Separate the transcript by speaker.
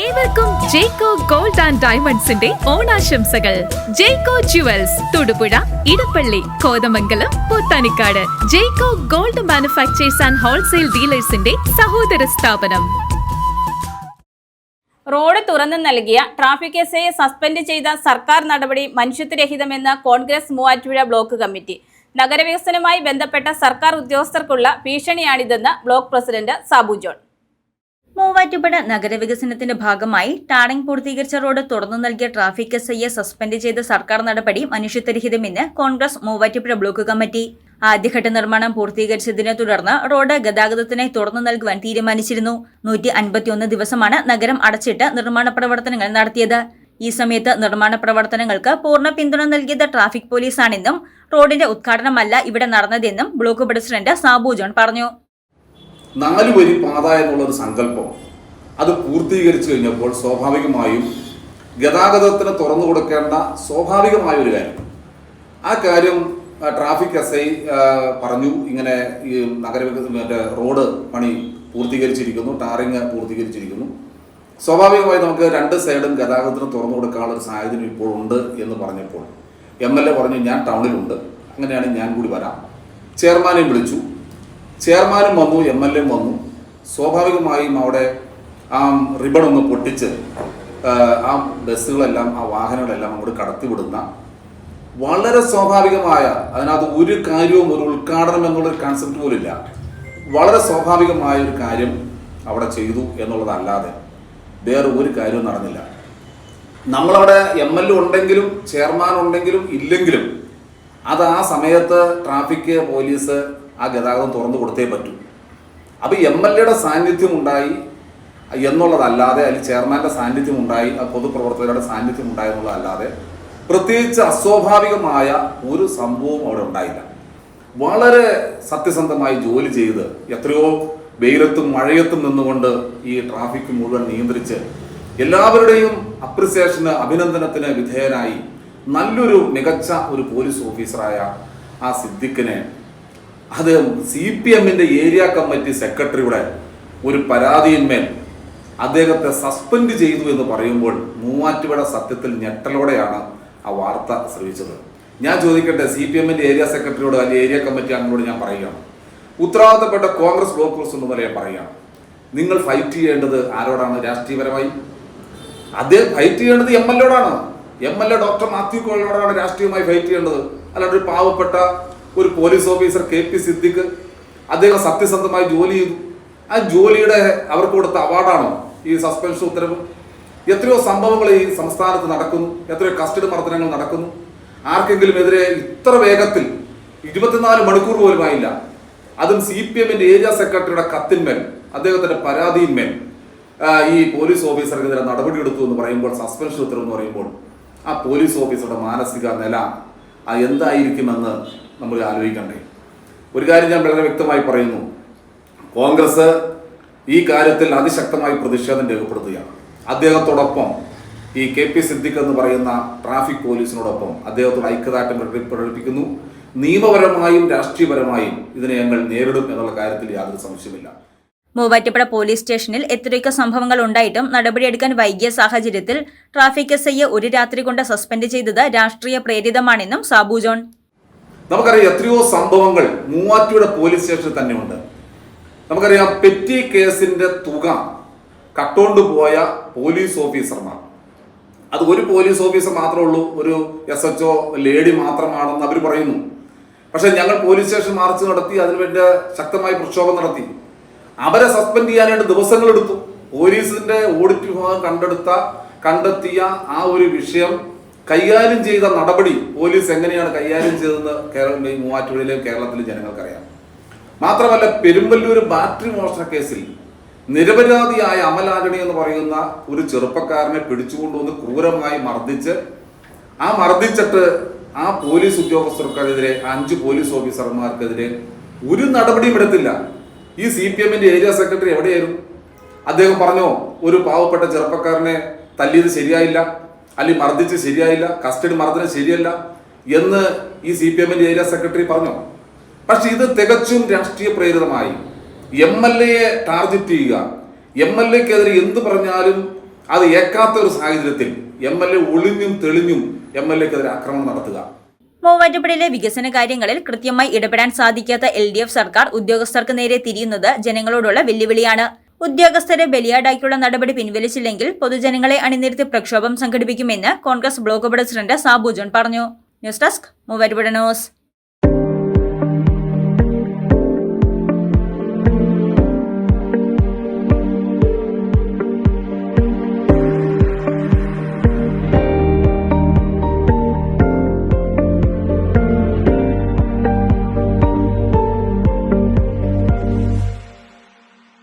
Speaker 1: ഏവർക്കും ജേക്കോ gold and ഡയമണ്ട്സിന്റെ ഓണാശംസകൾ. Jeco jewels Thodupuzha Edappally Kothamangalam Pothanikkad. Jeco gold manufacturers and wholesale ഡീലേഴ്സിന്റെ സഹോദര സ്ഥാപനം.
Speaker 2: റോഡ് തുറന്നു നൽകിയ ട്രാഫിക് എസ് ഐയെ സസ്പെൻഡ് ചെയ്ത സർക്കാർ നടപടി മനുഷ്യത്വരഹിതമെന്ന് കോൺഗ്രസ് മൂവാറ്റുപുഴ ബ്ലോക്ക് കമ്മിറ്റി. നഗരവികസനവുമായി ബന്ധപ്പെട്ട സർക്കാർ ഉദ്യോഗസ്ഥർക്കുള്ള ഭീഷണിയാണിതെന്ന് ബ്ലോക്ക് പ്രസിഡന്റ് സാബു ജോൺ.
Speaker 3: മൂവാറ്റുപുഴ നഗരവികസനത്തിന്റെ ഭാഗമായി ടാറിംഗ് പൂർത്തീകരിച്ച റോഡ് തുറന്നു നൽകിയ ട്രാഫിക് എസ് ഐയെ സസ്പെൻഡ് ചെയ്ത സർക്കാർ നടപടി മനുഷ്യത്വരഹിതമെന്ന് കോൺഗ്രസ് മൂവാറ്റുപുഴ ബ്ലോക്ക് കമ്മിറ്റി. ആദ്യഘട്ട നിർമ്മാണം പൂർത്തീകരിച്ചതിനെ തുടർന്ന് റോഡ് ഗതാഗതത്തിനായി തുറന്നു നൽകുവാൻ തീരുമാനിച്ചിരുന്നു. നൂറ്റി അൻപത്തിയൊന്ന് ദിവസമാണ് നഗരം അടച്ചിട്ട് നിർമ്മാണ പ്രവർത്തനങ്ങൾ നടത്തിയത്. ഈ സമയത്ത് നിർമ്മാണ പ്രവർത്തനങ്ങൾക്ക് പൂർണ പിന്തുണ നൽകിയത് ട്രാഫിക് പോലീസാണെന്നും റോഡിന്റെ ഉദ്ഘാടനമല്ല ഇവിടെ നടന്നതെന്നും ബ്ലോക്ക് പ്രസിഡന്റ് സാബു ജോൺ പറഞ്ഞു.
Speaker 4: നാല് വരി പാത എന്നുള്ളൊരു സങ്കല്പം അത് പൂർത്തീകരിച്ചു കഴിഞ്ഞപ്പോൾ സ്വാഭാവികമായും ഗതാഗതത്തിന് തുറന്നു കൊടുക്കേണ്ട സ്വാഭാവികമായ ഒരു കാര്യം. ആ കാര്യം ട്രാഫിക് എസ് ഐ പറഞ്ഞു. ഇങ്ങനെ ഈ നഗരവികസന മറ്റേ റോഡ് പണി പൂർത്തീകരിച്ചിരിക്കുന്നു ടാറിങ് പൂർത്തീകരിച്ചിരിക്കുന്നു. സ്വാഭാവികമായി നമുക്ക് രണ്ട് സൈഡും ഗതാഗതത്തിന് തുറന്നു കൊടുക്കാനുള്ള ഒരു സാഹചര്യം ഇപ്പോൾ ഉണ്ട് എന്ന് പറഞ്ഞപ്പോൾ എം എൽ എ പറഞ്ഞു ഞാൻ ടൗണിലുണ്ട്. അങ്ങനെയാണ് ഞാൻ കൂടി വരാം. ചെയർമാനെയും വിളിച്ചു. ചെയർമാനും വന്നു എം എൽ എയും വന്നു. സ്വാഭാവികമായും അവിടെ ആ റിബൺ ഒന്ന് പൊട്ടിച്ച് ആ, ബസ്സുകളെല്ലാം ആ വാഹനങ്ങളെല്ലാം അങ്ങോട്ട് കടത്തിവിടുന്ന വളരെ സ്വാഭാവികമായ അതിനകത്ത് ഒരു കാര്യവും ഒരു ഉദ്ഘാടനം എന്നുള്ളൊരു കൺസെപ്റ്റ് പോലും ഇല്ല. വളരെ സ്വാഭാവികമായ ഒരു കാര്യം അവിടെ ചെയ്തു എന്നുള്ളതല്ലാതെ വേറെ ഒരു കാര്യവും നടന്നില്ല. നമ്മളവിടെ എം എൽ എ ഉണ്ടെങ്കിലും ചെയർമാൻ ഉണ്ടെങ്കിലും ഇല്ലെങ്കിലും അത് ആ സമയത്ത് ട്രാഫിക് പോലീസ് ആ ഗതാഗതം തുറന്നു കൊടുത്തേ പറ്റൂ. അപ്പോൾ എം എൽ എയുടെ സാന്നിധ്യം ഉണ്ടായി എന്നുള്ളതല്ലാതെ അതിൽ ചെയർമാന്റെ സാന്നിധ്യം ഉണ്ടായി പൊതുപ്രവർത്തകരുടെ സാന്നിധ്യം ഉണ്ടായി എന്നുള്ളതല്ലാതെ പ്രത്യേകിച്ച് അസ്വാഭാവികമായ ഒരു സംഭവവും അവിടെ ഉണ്ടായില്ല. വളരെ സത്യസന്ധമായി ജോലി ചെയ്ത് എത്രയോ വെയിലത്തും മഴയത്തും നിന്നുകൊണ്ട് ഈ ട്രാഫിക് മുഴുവൻ നിയന്ത്രിച്ച് എല്ലാവരുടെയും അപ്രിസിയേഷന് അഭിനന്ദനത്തിന് വിധേയനായി നല്ലൊരു മികച്ച ഒരു പോലീസ് ഓഫീസറായ ആ സിദ്ദിഖിനെ അത് സി പി എമ്മിന്റെ ഏരിയ കമ്മിറ്റി സെക്രട്ടറിയുടെ ഒരു പരാതിയിന്മേൽ അദ്ദേഹത്തെ സസ്പെൻഡ് ചെയ്തു എന്ന് പറയുമ്പോൾ മൂവാറ്റുപുഴ സത്യത്തിൽ ഞെട്ടലോടെയാണ് ആ വാർത്ത ശ്രമിച്ചത് ഞാൻ ചോദിക്കട്ടെ സി പി എമ്മിന്റെ ഏരിയ സെക്രട്ടറിയോട് അല്ലെങ്കിൽ ഏരിയ കമ്മിറ്റി അംഗങ്ങളോട് ഞാൻ പറയുകയാണ്. ഉത്തരവാദിത്തപ്പെട്ട കോൺഗ്രസ് ബ്ലോക്ക് എന്ന് പറയാൻ പറയുകയാണ് നിങ്ങൾ ഫൈറ്റ് ചെയ്യേണ്ടത് ആരോടാണ്? രാഷ്ട്രീയപരമായി. അദ്ദേഹം ഫൈറ്റ് ചെയ്യേണ്ടത് M L എയോടാണ്. M L A doctor Mathew കോളിനോടാണ് രാഷ്ട്രീയമായി ഫൈറ്റ് ചെയ്യേണ്ടത്. അല്ലാണ്ട് ഒരു പാവപ്പെട്ട ഒരു police officer K P Siddique അദ്ദേഹം സത്യസന്ധമായി ജോലി ചെയ്തു. ആ ജോലിയുടെ അവർക്ക് കൊടുത്ത അവാർഡാണോ ഈ സസ്പെൻഷൻ ഉത്തരവ്? എത്രയോ സംഭവങ്ങൾ ഈ സംസ്ഥാനത്ത് നടക്കുന്നു. എത്രയോ കസ്റ്റഡി മർദ്ദനങ്ങൾ നടക്കുന്നു. ആർക്കെങ്കിലും എതിരെ ഇത്ര വേഗത്തിൽ ഇരുപത്തിനാല് മണിക്കൂർ പോലും ആയില്ല. അതും സി പി എമ്മിന്റെ ഏരിയ സെക്രട്ടറിയുടെ കത്തിന്മേൽ അദ്ദേഹത്തിന്റെ പരാതിയിന്മേൽ ഈ പോലീസ് ഓഫീസർക്കെതിരെ നടപടിയെടുത്തു എന്ന് പറയുമ്പോൾ സസ്പെൻഷൻ ഉത്തരവ് എന്ന് പറയുമ്പോൾ ആ പോലീസ് ഓഫീസറുടെ മാനസിക നില എന്തായിരിക്കുമെന്ന് നമ്മൾ ആലോചിക്കണ്ടേ. ഒരു കാര്യം ഞാൻ വളരെ വ്യക്തമായി പറയുന്നു. കോൺഗ്രസ് ഈ കാര്യത്തിൽ അതിശക്തമായി പ്രതിഷേധം രേഖപ്പെടുത്തുകയാണ്. അദ്ദേഹത്തോടൊപ്പം ഈ കെ പി സിദ്ദിഖ് എന്ന് പറയുന്ന ട്രാഫിക് പോലീസിനോടൊപ്പം അദ്ദേഹത്തോട് ഐക്യദാർഢ്യം പ്രകടി- പ്രകടിപ്പിക്കുന്നു. നിയമപരമായും രാഷ്ട്രീയപരമായും ഇതിനെ ഞങ്ങൾ നേരിടും എന്നുള്ള കാര്യത്തിൽ യാതൊരു സംശയമില്ല
Speaker 3: മൂവാറ്റുപുഴ പോലീസ് സ്റ്റേഷനിൽ എത്രയൊക്കെ സംഭവങ്ങൾ ഉണ്ടായിട്ടും നടപടിയെടുക്കാൻ വൈകിയ സാഹചര്യത്തിൽ ട്രാഫിക് എസ് ഐയെ ഒരു രാത്രി കൊണ്ട് സസ്പെൻഡ് ചെയ്തത് രാഷ്ട്രീയ പ്രേരിതമാണെന്നും സാബു ജോൺ
Speaker 4: നമുക്കറിയാം എത്രയോ സംഭവങ്ങൾ മൂവാറ്റുപുഴ പോലീസ് സ്റ്റേഷനിൽ തന്നെയുണ്ട്. നമുക്കറിയാം പെറ്റി കേസിന്റെ തുക കട്ടോണ്ട് പോയ പോലീസ് ഓഫീസർമാർ. അത് ഒരു പോലീസ് ഓഫീസർ മാത്രമേ ഉള്ളൂ ഒരു എസ് എച്ച് ഒ ലേഡി മാത്രമാണെന്ന് അവർ പറയുന്നു. പക്ഷെ ഞങ്ങൾ പോലീസ് സ്റ്റേഷൻ മാർച്ച് നടത്തി അതിനുവേണ്ടി ശക്തമായ പ്രക്ഷോഭം നടത്തി. അവരെ സസ്പെൻഡ് ചെയ്യാനായിട്ട് ദിവസങ്ങൾ എടുത്തു പോലീസിന്റെ ഓഡിറ്റ് വിഭാഗം കണ്ടെടുത്ത കണ്ടെത്തിയ ആ ഒരു വിഷയം കൈകാര്യം ചെയ്ത നടപടി പോലീസ് എങ്ങനെയാണ് കൈകാര്യം ചെയ്തതെന്ന് കേരളം മൂവാറ്റുപുഴയിലെയും കേരളത്തിലെ ജനങ്ങൾക്കറിയാം. മാത്രമല്ല പെരുമ്പല്ലൂർ ബാറ്ററി മോഷണ കേസിൽ നിരപരാധിയായ അമലാജണി എന്ന് പറയുന്ന ഒരു ചെറുപ്പക്കാരനെ പിടിച്ചുകൊണ്ടുവന്ന് ക്രൂരമായി മർദ്ദിച്ച് ആ മർദ്ദിച്ചിട്ട് ആ പോലീസ് ഉദ്യോഗസ്ഥർക്കെതിരെ അഞ്ച് പോലീസ് ഓഫീസർമാർക്കെതിരെ ഒരു നടപടിയും എടുത്തില്ല. ഈ സി പി എമ്മിന്റെ ഏരിയ സെക്രട്ടറി എവിടെയായിരുന്നു? അദ്ദേഹം പറഞ്ഞോ ഒരു പാവപ്പെട്ട ചെറുപ്പക്കാരനെ തല്ലിയത് ശരിയായില്ല. അല്ലെങ്കിൽ മർദ്ദിച്ച് ശരിയായില്ല കസ്റ്റഡി മർദ്ദനം ശരിയല്ല എന്ന് ഈ സി പി എമ്മിന്റെ ഏരിയ സെക്രട്ടറി പറഞ്ഞു. പക്ഷെ ഇത് തികച്ചും രാഷ്ട്രീയ പ്രേരിതമായി. എം എൽ എയെ ടാർഗറ്റ് ചെയ്യുക. എം എൽ എക്കെതിരെ എന്ത് പറഞ്ഞാലും അത് ഏക്കാത്ത ഒരു സാഹചര്യത്തിൽ എം എൽ എ ഒളിഞ്ഞും തെളിഞ്ഞും എം എൽ എക്കെതിരെ ആക്രമണം നടത്തുക.
Speaker 3: മൂവാറ്റുപുഴയിലെ വികസന കാര്യങ്ങളിൽ കൃത്യമായി ഇടപെടാൻ സാധിക്കാത്ത എൽ സർക്കാർ ഉദ്യോഗസ്ഥർക്ക് നേരെ തിരിയുന്നത് ജനങ്ങളോടുള്ള വെല്ലുവിളിയാണ്. ഉദ്യോഗസ്ഥരെ ബലിയാടാക്കിയുള്ള നടപടി പിൻവലിച്ചില്ലെങ്കിൽ പൊതുജനങ്ങളെ അണിനിരത്തി പ്രക്ഷോഭം സംഘടിപ്പിക്കുമെന്ന് കോൺഗ്രസ് ബ്ലോക്ക് പ്രസിഡന്റ് സാബു ജോൺ പറഞ്ഞു. News desk Muvattupuzha news.